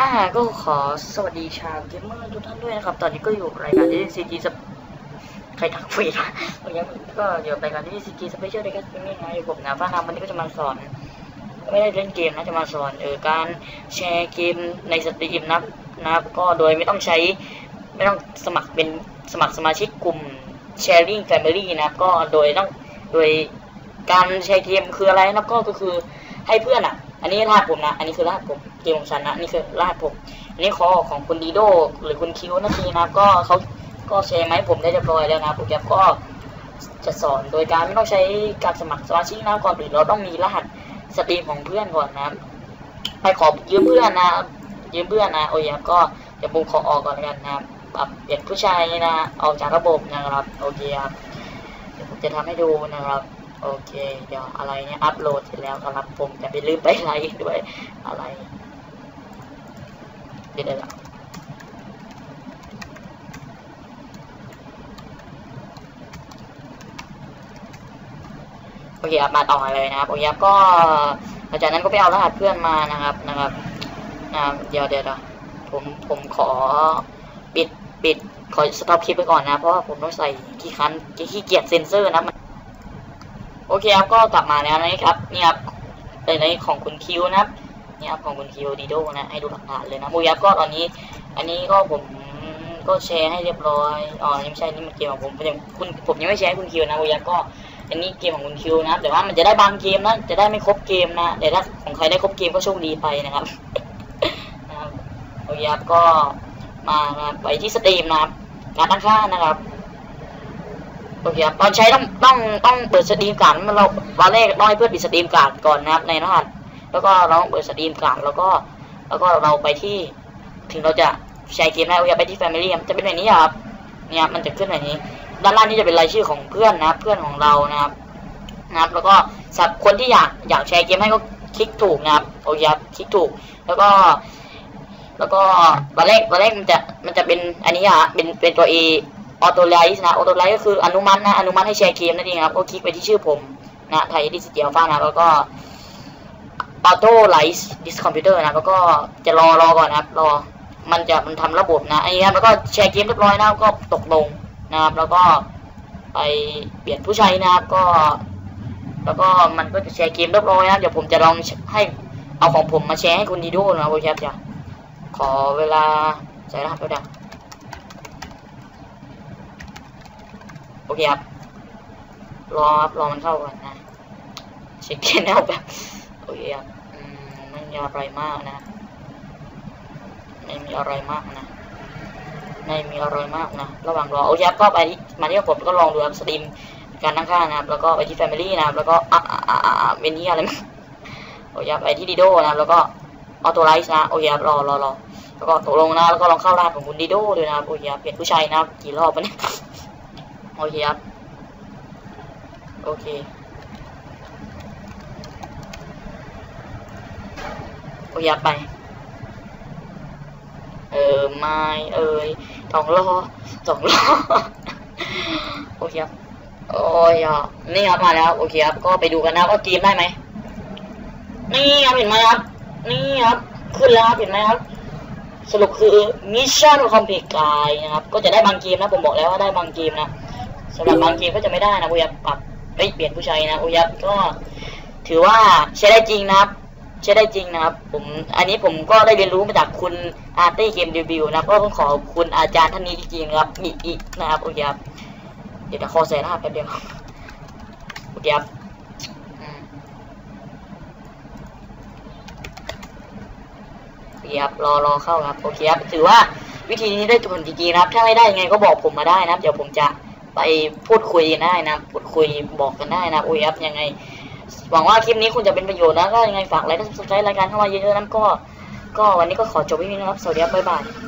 อ่าก็ขอสวัสดีชาวเกมเมอร์ทุกท่านด้วยนะครับ ตอนนี้ก็อยู่รายการที่ซีจีสใครทักเฟซนะวันนี้ก็อยู่รายการที่ซีจีสเปเชียลเด็กเป็นยังไงผมนะฟ้านาวันนี้ก็จะมาสอน ไม่ได้เล่นเกมนะจะมาสอนเออการแชร์เกมในสตรีมนะนะครับก็โดยไม่ต้องใช้ไม่ต้องสมัครเป็นสมัครสมาชิกกลุ่ม Sharing Family นะก็โดยต้องโดยการแชร์เกมคืออะไรนะก็ก็คือให้เพื่อนอะ อันนี้รหัสผมนะ อันนี้คือรหัสผม เกมของฉันนะนี่คือรหัสผมอันนี้ขอของคุณดีโดหรือคุณคิวนาทีนะก็เขาก็แชร์มาให้ผมได้เรียบร้อยแล้วนะผมจะก็จะสอนโดยการไม่ต้องใช้การสมัครสมาชิกนะก่อนอื่นเราต้องมีรหัสสตรีมของเพื่อนก่อนนะไปขอยืมเพื่อนนะยืมเพื่อนนะโอ้ยครับก็เดี๋ยวผมขอออกก่อนกันนะปรับเปลี่ยนผู้ชายนะออกจากระบบนะครับโอเคครับเดี๋ยวผมจะทำให้ดูนะครับโอเค เดี๋ยวอะไรเนี่ยอัปโหลดเสร็จแล้วครับผมจะไปลืมไปไลค์ด้วยอะไร เดี๋ยวเดี๋ยวโอเคครับมาต่อเลยนะครับโอเคครับก็หลังจากนั้นก็ไปเอารหัสเพื่อนมานะครับนะครับนะครับเดี๋ยวเดี๋ยวผมผมขอปิดปิดขอสต็อปคลิปไปก่อนนะ เพราะว่าผมต้องใส่กี่ครั้งขี้เกียจเซ็นเซอร์นะมันโอเคครับก็กลับมาแล้วนะครับนี่ครับเป็นในของคุณคิวนะครับ นี่ครับของคุณคิวดีโดนะ ให้ดูหลักฐานเลยนะมูยับก็ตอนนี้ อันนี้ก็ผมก็แชร์ให้เรียบร้อยอ๋อนี่ไม่ใช่นี่มันเกมของผมผมยังคุณผมยังไม่แชร์ให้คุณคิวนะมูยับก็อันนี้เกมของคุณคิวนะครับแต่ว่ามันจะได้บางเกมนะจะได้ไม่ครบเกมนะแต่ถ้าของใครได้ครบเกมก็โชคดีไปนะครับนะครับโอเคครับก็มาไปที่สตรีมนะครับการตั้งค่านะครับโอเคครับตอนใช้ต้องต้องต้องเปิดสตรีมการ์ดเราวันแรกต้องให้เพื่อนปิดสตรีมการ์ดก่อนนะครับในรหัส แล้วก็เราต้องเปิดสตรีมการ์ดแล้วก็แล้วก็เราไปที่ถึงเราจะแชร์เกมได้โอเคไปที่ Family จะเป็นแบบนี้ครับเนี่ยมันจะขึ้นแบบนี้ ด้านล่างนี่จะเป็นรายชื่อของเพื่อนนะเพื่อนของเรานะครับนะครับ แล้วก็สำหรับคนที่อยากอยากแชร์เกมให้ก็คลิกถูกนะครับโอเคครับคลิกถูก แล้วก็ แล้วก็วันแรกวันแรกมันจะมันจะเป็นอันนี้อะเป็นเป็นตัว A ออโตไลท์นะออโตไลท์ก็คืออนุมัตินะอนุมัติให้แชร์เกมนั่นเองครับก็คลิกไปที่ชื่อผมนะไทยดิสเตียฟ้านะแล้วก็ ออโต้ไลท์ดิสคอมพิวเตอร์นะแล้วก็จะรอรอก่อนนะครับ รอมันจะมันทำระบบนะอันนี้ครับแล้วก็แชร์เกมเรียบร้อยนะก็ตกลงนะครับ แล้วก็ไปเปลี่ยนผู้ใช้นะครับก็ แล้วก็มันก็จะแชร์เกมเรียบร้อยนะเดี๋ยวผมจะลองให้เอาของผมมาแชร์ให้คุณดีโดนะโอเคครับจ้ะขอเวลาใส่รหัสด้วยนโอเคครับรอครับรอมันเข้าก่อนนะเช็คแค่แนวแบบโอเคครับ มไม่มีอะไรมากนะ ไม่มีอะไรมากนะ ไม่มีอะไรมากนะ ระหว่างรอโอเคครับก็ไปมาที่ผมก็ลองดูครับสตรีมการตั้งค่านะครับ แล้วก็ไปที่ Family นะครับ แล้วก็อะอะอะอะเป็นที่อะไรโอเคครับไปที่ดิโดนะครับ แล้วก็ออโตไลท์นะ โอเคครับรอรอรอแล้วก็ตกลงนะ แล้วก็ลองเข้ารหัสของคุณดิโดด้วยนะครับ โอเคครับเปลี่ยนผู้ชายนะครับ กี่รอบวะเนี่ย โอเคครับ โอเค โอเคครับไป เออไม่เอ่ยสองรอสองรอโอเคครับโอ้ยนี่ครับมาแล้วโอเคครับก็ไปดูกันนะว่าเกมได้ไหมนี่ครับเห็นไหมครับ นี่ครับขึ้นแล้วครับเห็นไหมครับสรุปคือมิชชั่นคอมเพลกายนะครับ ก็จะได้บางเกมนะผมบอกแล้วว่าได้บางเกมนะสำหรับบางเกมก็จะไม่ได้นะโอุยับปรับเฮ้ยเปลี่ยนผู้ใช้นะโอุยับก็ถือว่าใช้ได้จริงนะครับ ช้ได้จริงนะครับ ผมอันนี้ผมก็ได้เรียนรู้มาจากคุณอาร์ตี้เกมเดบิวนะก็ต้องขอบคุณอาจารย์ท่านนี้จริงๆครับอีกอีกนะครับโอุยับเดี๋ยวจะขอใส่รหัสแป๊บเดียวอุยับโอืมโอเคครับรอรอเข้าครับโอเคครับถือว่าวิธีนี้ได้ผลจริงๆนะครับ ถ้าไม่ได้ยังไงก็บอกผมมาได้นะครับ เดี๋ยวผมจะไปพูดคุยกันได้นะพูดคุยบอกกันได้นะโอ้ยครับยังไง หวังว่าคลิปนี้คุณจะเป็นประโยชน์นะก็ยังไงฝากไลค์และซับสไครรายการเข้ามาเยอะๆนั้นก็ ก็วันนี้ก็ขอจบพี่พี่นี้นะครับ สวัสดีครับบ๊ายบาย